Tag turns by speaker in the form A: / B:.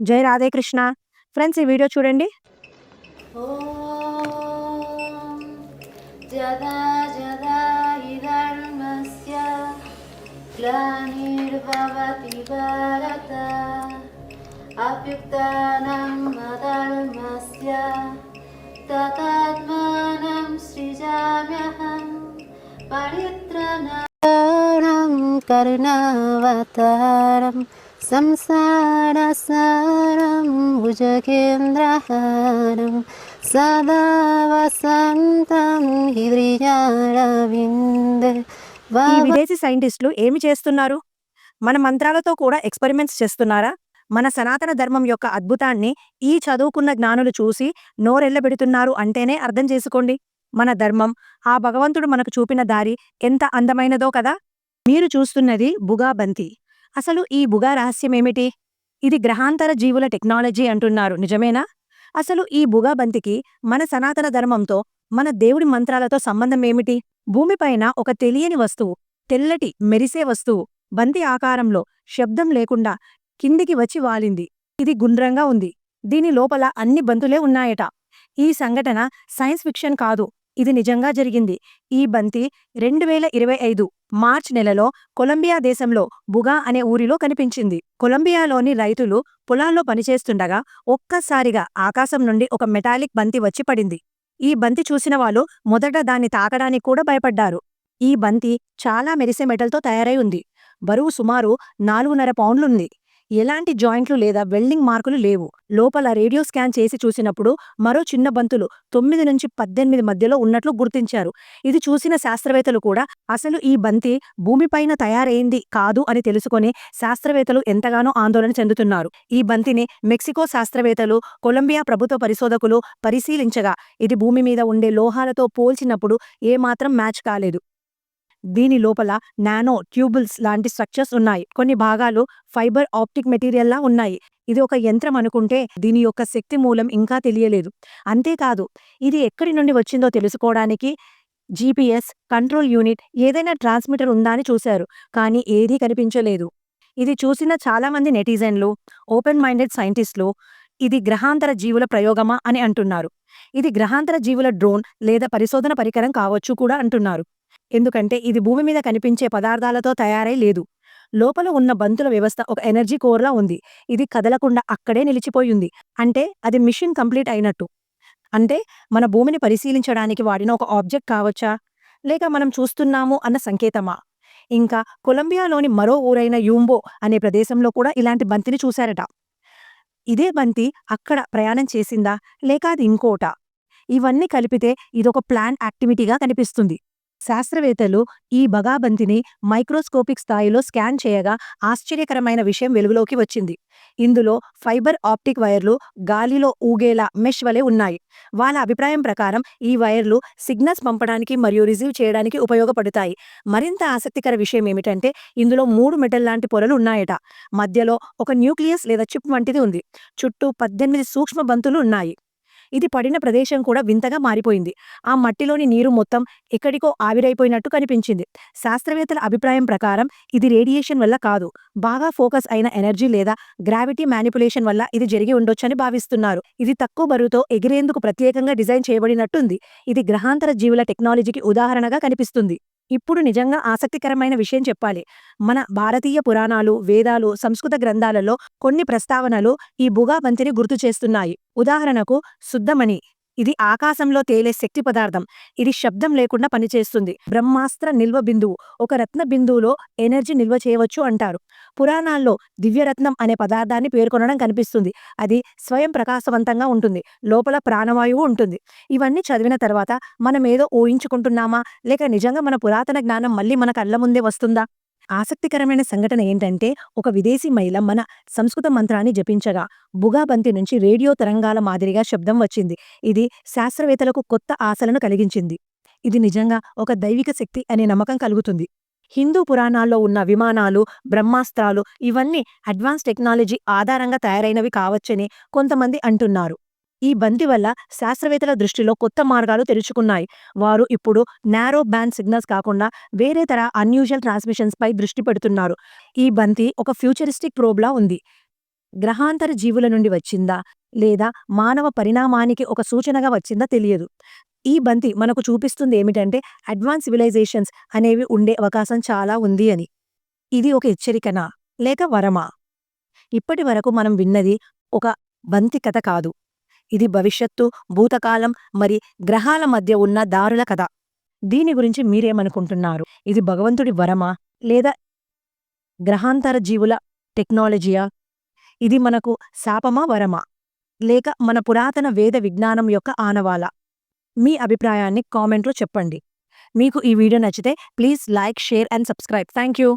A: జై రాధేకృష్ణ ఫ్రెండ్స్ ఈ వీడియో చూడండి.
B: జదా జదా భారత అభ్యుక్తానం సృజామ్యహం పరిత్రణ కరుణావతారం संसारसारं भुजगेन्द्रहारं सदा वसन्तं हृदयारविन्द
A: ఈ విదేశీ సైంటిస్టులు ఏమి చేస్తున్నారు మన మంత్రాలతో కూడా ఎక్స్పెరిమెంట్స్ చేస్తున్నారా మన సనాతన ధర్మం యొక్క అద్భుతాన్ని ఈ చదువుకున్న జ్ఞానులు చూసి నోరెళ్లబెడుతున్నారు అంటేనే అర్థం చేసుకోండి మన ధర్మం ఆ భగవంతుడు మనకు చూపిన దారి ఎంత అందమైనదో కదా మీరు చూస్తున్నది బుగా బంతి అసలు ఈ బుగా రహస్యమేమిటి? ఇది గ్రహాంతర జీవుల టెక్నాలజీ అంటున్నారు నిజమేనా? అసలు ఈ బుగా బంతికి మన సనాతన ధర్మంతో మన దేవుడి మంత్రాలతో సంబంధమేమిటి? భూమిపైన ఒక తెలియని వస్తువు తెల్లటి మెరిసే వస్తువు బంతి ఆకారంలో శబ్దం లేకుండా కిందికి వచ్చి వాలింది. ఇది గుండ్రంగా ఉంది. దీని లోపల అన్ని బంతులే ఉన్నాయట. ఈ సంఘటన సైన్స్ ఫిక్షన్ కాదు. ఇది నిజంగా జరిగింది. ఈ బంతి రెండు వేల ఇరవై ఐదు మార్చ్ నెలలో కొలంబియా దేశంలో బుగా అనే ఊరిలో కనిపించింది. కొలంబియాలోని రైతులు పొలాల్లో పనిచేస్తుండగా ఒక్కసారిగా ఆకాశం నుండి ఒక మెటాలిక్ బంతి వచ్చి పడింది. ఈ బంతి చూసిన వాళ్ళు మొదట దాన్ని తాకడానికి కూడా భయపడ్డారు. ఈ బంతి చాలా మెరిసే మెటల్తో తయారై ఉంది. బరువు సుమారు నాలుగున్నర పౌండ్లుంది. ఎలాంటి జాయింట్లు లేదా వెల్డింగ్ మార్కులు లేవు. లోపల రేడియో స్కాన్ చేసి చూసినప్పుడు మరో చిన్న బంతులు తొమ్మిది నుంచి పద్దెనిమిది మధ్యలో ఉన్నట్లు గుర్తించారు. ఇది చూసిన శాస్త్రవేత్తలు కూడా అసలు ఈ బంతి భూమిపైన తయారైంది కాదు అని తెలుసుకొని శాస్త్రవేత్తలు ఎంతగానో ఆందోళన చెందుతున్నారు. ఈ బంతిని మెక్సికో శాస్త్రవేత్తలు కొలంబియా ప్రభుత్వ పరిశోధకులు పరిశీలించగా ఇది భూమి మీద ఉండే లోహాలతో పోల్చినప్పుడు ఏమాత్రం మ్యాచ్ కాలేదు. దీని లోపల నానో ట్యూబుల్స్ లాంటి స్ట్రక్చర్స్ ఉన్నాయి. కొన్ని భాగాలు ఫైబర్ ఆప్టిక్ మెటీరియల్లా ఉన్నాయి. ఇది ఒక యంత్రం అనుకుంటే దీని యొక్క శక్తి మూలం ఇంకా తెలియలేదు. అంతేకాదు ఇది ఎక్కడి నుండి వచ్చిందో తెలుసుకోవడానికి జీపీఎస్ కంట్రోల్ యూనిట్ ఏదైనా ట్రాన్స్మిటర్ ఉందా అని చూశారు కానీ ఏదీ కనిపించలేదు. ఇది చూసిన చాలామంది నెటిజన్లు ఓపెన్ మైండెడ్ సైంటిస్టులు ఇది గ్రహాంతర జీవుల ప్రయోగమా అని అంటున్నారు. ఇది గ్రహాంతర జీవుల డ్రోన్ లేదా పరిశోధన పరికరం కావచ్చు కూడా అంటున్నారు. ఎందుకంటే ఇది భూమి మీద కనిపించే పదార్థాలతో తయారై లేదు. లోపల ఉన్న బంతుల వ్యవస్థ ఒక ఎనర్జీ కోర్లా ఉంది. ఇది కదలకుండా అక్కడే నిలిచిపోయింది. అంటే అది మిషన్ కంప్లీట్ అయినట్టు. అంటే మన భూమిని పరిశీలించడానికి వాడిన ఒక ఆబ్జెక్ట్ కావచ్చా? లేక మనం చూస్తున్నాము అన్న సంకేతమా? ఇంకా కొలంబియాలోని మరో ఊరైన యూంబో అనే ప్రదేశంలో కూడా ఇలాంటి బంతిని చూశారట. ఇదే బంతి అక్కడ ప్రయాణం చేసిందా? లేక అది ఇంకోటా? ఇవన్నీ కలిపితే ఇదొక ప్లాన్ యాక్టివిటీగా కనిపిస్తుంది. శాస్త్రవేత్తలు ఈ బగాబంతిని మైక్రోస్కోపిక్ స్థాయిలో స్కాన్ చేయగా ఆశ్చర్యకరమైన విషయం వెలుగులోకి వచ్చింది. ఇందులో ఫైబర్ ఆప్టిక్ వైర్లు గాలిలో ఊగేలా మెష్ వలె ఉన్నాయి. వాళ్ళ అభిప్రాయం ప్రకారం ఈ వైర్లు సిగ్నల్స్ పంపడానికి మరియు రిసీవ్ చేయడానికి ఉపయోగపడతాయి. మరింత ఆసక్తికర విషయం ఏమిటంటే ఇందులో మూడు మెటల్ లాంటి పొరలు ఉన్నాయట. మధ్యలో ఒక న్యూక్లియస్ లేదా చిప్ వంటిది ఉంది. చుట్టూ పద్దెనిమిది సూక్ష్మ బంతులు ఉన్నాయి. ఇది పడిన ప్రదేశం కూడా వింతగా మారిపోయింది. ఆ మట్టిలోని నీరు మొత్తం ఎక్కడికో ఆవిరైపోయినట్టు కనిపించింది. శాస్త్రవేత్తల అభిప్రాయం ప్రకారం ఇది రేడియేషన్ వల్ల కాదు బాగా ఫోకస్ అయిన ఎనర్జీ లేదా గ్రావిటీ మ్యానిపులేషన్ వల్ల ఇది జరిగి ఉండొచ్చని భావిస్తున్నారు. ఇది తక్కువ బరువుతో ఎగిరేందుకు ప్రత్యేకంగా డిజైన్ చేయబడినట్టుంది. ఇది గ్రహాంతర జీవుల టెక్నాలజీకి ఉదాహరణగా కనిపిస్తుంది. ఇప్పుడు నిజంగా ఆసక్తికరమైన విషయం చెప్పాలి. మన భారతీయ పురాణాలు వేదాలు సంస్కృత గ్రంథాలలో కొన్ని ప్రస్తావనలు ఈ బుగా బంతిని గుర్తు చేస్తున్నాయి. ఉదాహరణకు శుద్ధమణి ఇది ఆకాశంలో తేలే శక్తి పదార్థం. ఇది శబ్దం లేకుండా పనిచేస్తుంది. బ్రహ్మాస్త్ర నిల్వ బిందువు. ఒక రత్న బిందువులో ఎనర్జీ నిల్వ చేయవచ్చు అంటారు. పురాణాల్లో దివ్యరత్నం అనే పదార్థాన్ని పేర్కొనడం కనిపిస్తుంది. అది స్వయం ప్రకాశవంతంగా ఉంటుంది. లోపల ప్రాణవాయువు ఉంటుంది. ఇవన్నీ చదివిన తర్వాత మనం ఏదో ఊహించుకుంటున్నామా? లేక నిజంగా మన పురాతన జ్ఞానం మళ్ళీ మన కళ్ళ ముందే వస్తుందా? ఆసక్తికరమైన సంఘటన ఏంటంటే ఒక విదేశీ మహిళ మన సంస్కృత మంత్రాన్ని జపించగా బుగాబంతి నుంచి రేడియో తరంగాల మాదిరిగా శబ్దం వచ్చింది. ఇది శాస్త్రవేత్తలకు కొత్త ఆశలను కలిగించింది. ఇది నిజంగా ఒక దైవిక శక్తి అనే నమ్మకం కలుగుతుంది. హిందూ పురాణాల్లో ఉన్న విమానాలు బ్రహ్మాస్త్రాలు ఇవన్నీ అడ్వాన్స్ టెక్నాలజీ ఆధారంగా తయారైనవి కావచ్చని కొంతమంది అంటున్నారు. ఈ బంతి వల్ల శాస్త్రవేత్తల దృష్టిలో కొత్త మార్గాలు తెరుచుకున్నాయి. వారు ఇప్పుడు నారో బ్యాండ్ సిగ్నల్స్ కాకుండా వేరే తర అన్యూజువల్ ట్రాన్స్మిషన్స్ పై దృష్టి పెడుతున్నారు. ఈ బంతి ఒక ఫ్యూచరిస్టిక్ ప్రోబ్లా ఉంది. గ్రహాంతర జీవుల నుండి వచ్చిందా లేదా మానవ పరిణామానికి ఒక సూచనగా వచ్చిందా తెలియదు. ఈ బంతి మనకు చూపిస్తుంది ఏమిటంటే అడ్వాన్స్ సివిలైజేషన్స్ అనేవి ఉండే అవకాశం చాలా ఉంది అని. ఇది ఒక హెచ్చరికనా లేక వరమా? ఇప్పటి వరకు మనం విన్నది ఒక బంతి కథ కాదు. ఇది భవిష్యత్తు భూతకాలం మరి గ్రహాల మధ్య ఉన్న దారుల కథ. దీని గురించి మీరేమనుకుంటున్నారు? ఇది భగవంతుడి వరమా? లేదా గ్రహాంతర జీవుల టెక్నాలజీయా? ఇది మనకు శాపమా వరమా? లేక మన పురాతన వేద విజ్ఞానం యొక్క ఆనవాల? మీ అభిప్రాయాన్ని కామెంట్లో చెప్పండి. మీకు ఈ వీడియో నచ్చితే please like share and subscribe. Thank you